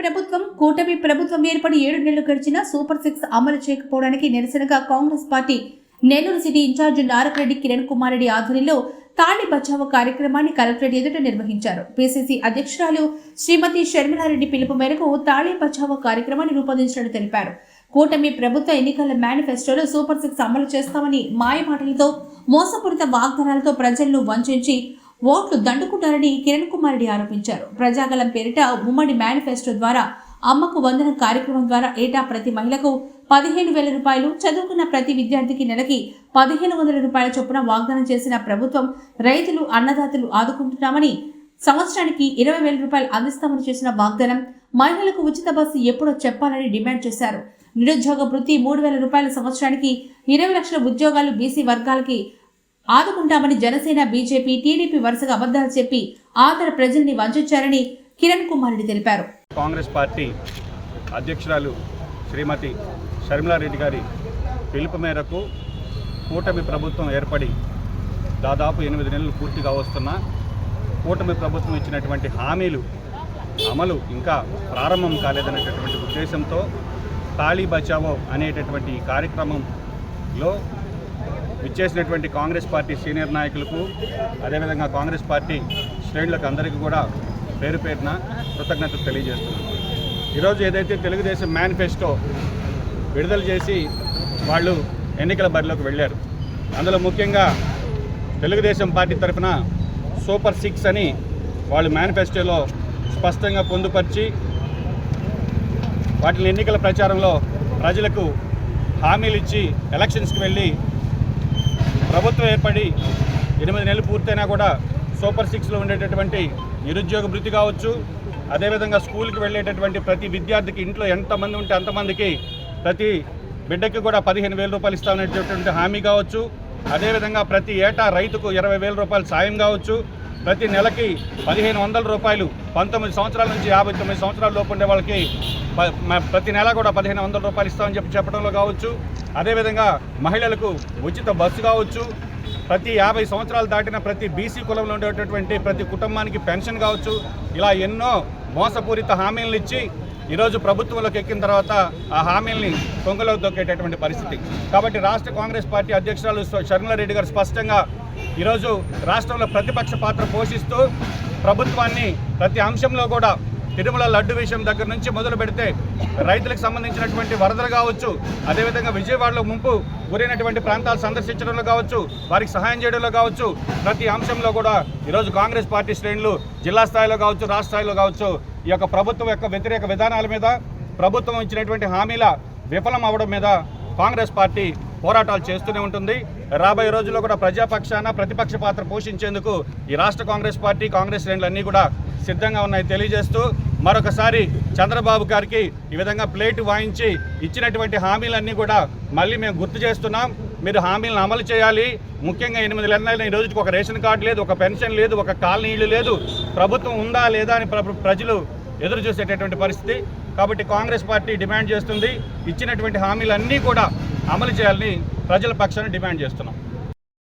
ప్రభుత్వం కూటమి ప్రభుత్వం ఏర్పడి ఏడు నెలలు గడిచినా సూపర్ సిక్స్ అమలు చేయకపోవడానికి నిరసనగా Congress party Nellore city incharge Narakareddy Kiran Kumar Reddy ఆధ్వర్యంలో తాళి బచావో కార్యక్రమాన్ని కలెక్టరేట్ ఎదుట నిర్వహించారు. పిసిసి అధ్యక్షురాలు శ్రీమతి షర్మిలారెడ్డి పిలుపు మేరకు తాళి బచావో కార్యక్రమాన్ని రూపొందించినట్లు తెలిపారు. కూటమి ప్రభుత్వ ఎన్నికల మేనిఫెస్టోలో సూపర్ సిక్స్ అమలు చేస్తామని మాయమాటలతో మోసపూరిత వాగ్దానాలతో ప్రజలను వంచించి ఓట్లు దండుకుంటారని కిరణ్ కుమార్ ఆరోపించారు. ప్రజాగలం పేరిట ఉమ్మడి మేనిఫెస్టో ద్వారా అమ్మకు వందన కార్యక్రమం ద్వారా ఏటా ప్రతి మహిళకు పదిహేను వేల రూపాయలు చదువుకున్న ప్రతి విద్యార్థికి నెలకి పదిహేను వందల రూపాయల చొప్పున వాగ్దానం చేసిన ప్రభుత్వం రైతులు అన్నదాతలు ఆదుకుంటున్నామని సంవత్సరానికి ఇరవై వేల రూపాయలు అందిస్తామని చేసిన వాగ్దానం మహిళలకు ఉచిత బస్సు ఎప్పుడో చెప్పాలని డిమాండ్ చేశారు. నిరుద్యోగ వృత్తి మూడు వేల రూపాయల సంవత్సరానికి ఇరవై లక్షల ఉద్యోగాలు బీసీ వర్గాలకి ఆదుకుంటామని జనసేన బీజేపీ టీడీపీ వరుసగా అబద్ధాలు చెప్పి ఆంధ్ర ప్రజల్ని వంచారని కిరణ్ కుమార్ రెడ్డి తెలిపారు. కాంగ్రెస్ పార్టీ అధ్యక్షురాలు శ్రీమతి షర్మిలారెడ్డి గారి పిలుపు మేరకు కూటమి ప్రభుత్వం ఏర్పడి దాదాపు ఎనిమిది నెలలు పూర్తిగా వస్తున్న కూటమి ప్రభుత్వం ఇచ్చినటువంటి హామీలు అమలు ఇంకా ప్రారంభం కాలేదనేటటువంటి ఉద్దేశంతో తాళీ బచావో అనేటటువంటి కార్యక్రమంలో విచ్చేసినటువంటి కాంగ్రెస్ పార్టీ సీనియర్ నాయకులకు అదేవిధంగా కాంగ్రెస్ పార్టీ శ్రేణులకు అందరికీ కూడా పేరు పేరున కృతజ్ఞతలు తెలియజేస్తున్నాను. ఈరోజు ఏదైతే తెలుగుదేశం మేనిఫెస్టో విడుదల చేసి వాళ్ళు ఎన్నికల బరిలోకి వెళ్ళారు అందులో ముఖ్యంగా తెలుగుదేశం పార్టీ తరఫున సూపర్ సిక్స్ అని వాళ్ళు మేనిఫెస్టోలో స్పష్టంగా పొందుపరిచి వాటిని ఎన్నికల ప్రచారంలో ప్రజలకు హామీలు ఇచ్చి ఎలక్షన్స్కి వెళ్ళి ప్రభుత్వం ఏర్పడి ఎనిమిది నెలలు పూర్తయినా కూడా సూపర్ సిక్స్లో ఉండేటటువంటి నిరుద్యోగ భృతి కావచ్చు అదేవిధంగా స్కూల్కి వెళ్ళేటటువంటి ప్రతి విద్యార్థికి ఇంట్లో ఎంతమంది ఉంటే అంతమందికి ప్రతి బిడ్డకి కూడా పదిహేను వేల రూపాయలు ఇస్తామనేటటువంటి హామీ కావచ్చు అదేవిధంగా ప్రతి ఏటా రైతుకు ఇరవై వేల రూపాయలు సాయం కావచ్చు ప్రతి నెలకి పదిహేను వందల రూపాయలు పంతొమ్మిది సంవత్సరాల నుంచి యాభై తొమ్మిది సంవత్సరాల లోపు ఉండే వాళ్ళకి ప్రతి నెల కూడా పదిహేను వందల రూపాయలు ఇస్తామని చెప్పి చెప్పడంలో కావచ్చు. అదేవిధంగా మహిళలకు ఉచిత బస్సు కావచ్చు. ప్రతి యాభై సంవత్సరాలు దాటిన ప్రతి బీసీ కులంలో ఉండేటటువంటి ప్రతి కుటుంబానికి పెన్షన్ కావచ్చు. ఇలా ఎన్నో మోసపూరిత హామీలను ఇచ్చి ఈరోజు ప్రభుత్వంలోకి ఎక్కిన తర్వాత ఆ హామీల్ని కొంగలో దొక్కేటటువంటి పరిస్థితి. కాబట్టి రాష్ట్ర కాంగ్రెస్ పార్టీ అధ్యక్షురాలు షర్మిలారెడ్డి గారు స్పష్టంగా ఈరోజు రాష్ట్రంలో ప్రతిపక్ష పాత్ర పోషిస్తూ ప్రభుత్వాన్ని ప్రతి అంశంలో కూడా తిరుమల లడ్డు విషయం దగ్గర నుంచి మొదలు పెడితే రైతులకు సంబంధించినటువంటి వరదలు కావచ్చు అదేవిధంగా విజయవాడలో ముంపు గురైనటువంటి ప్రాంతాలు సందర్శించడంలో కావచ్చు వారికి సహాయం చేయడంలో కావచ్చు ప్రతి అంశంలో కూడా ఈరోజు కాంగ్రెస్ పార్టీ శ్రేణులు జిల్లా స్థాయిలో కావచ్చు రాష్ట్ర స్థాయిలో కావచ్చు ఈ యొక్క ప్రభుత్వం యొక్క వ్యతిరేక విధానాల మీద ప్రభుత్వం ఇచ్చినటువంటి హామీల విఫలం అవడం మీద కాంగ్రెస్ పార్టీ పోరాటాలు చేస్తూనే ఉంటుంది. రాబోయే రోజుల్లో కూడా ప్రజాపక్షాన ప్రతిపక్ష పాత్ర పోషించేందుకు ఈ రాష్ట్ర కాంగ్రెస్ పార్టీ కాంగ్రెస్ శ్రేణులన్నీ కూడా సిద్ధంగా ఉన్నాయి తెలియజేస్తూ మరొకసారి చంద్రబాబు గారికి ఈ విధంగా ప్లేట్ వాయించి ఇచ్చినటువంటి హామీలన్నీ కూడా మళ్ళీ మేము గుర్తు చేస్తున్నాం. మీరు హామీలను అమలు చేయాలి. ముఖ్యంగా ఎనిమిది నెలలైన ఈ రోజుకి ఒక రేషన్ కార్డు లేదు ఒక పెన్షన్ లేదు ఒక కాలనీళ్ళు లేదు. ప్రభుత్వం ఉందా లేదా అని ప్రజలు ఎదురు చూసేటటువంటి పరిస్థితి. కాబట్టి కాంగ్రెస్ పార్టీ డిమాండ్ చేస్తుంది. ఇచ్చినటువంటి హామీలన్నీ కూడా అమలు చేయాలని ప్రజల పక్షాన్ని డిమాండ్ చేస్తున్నాం.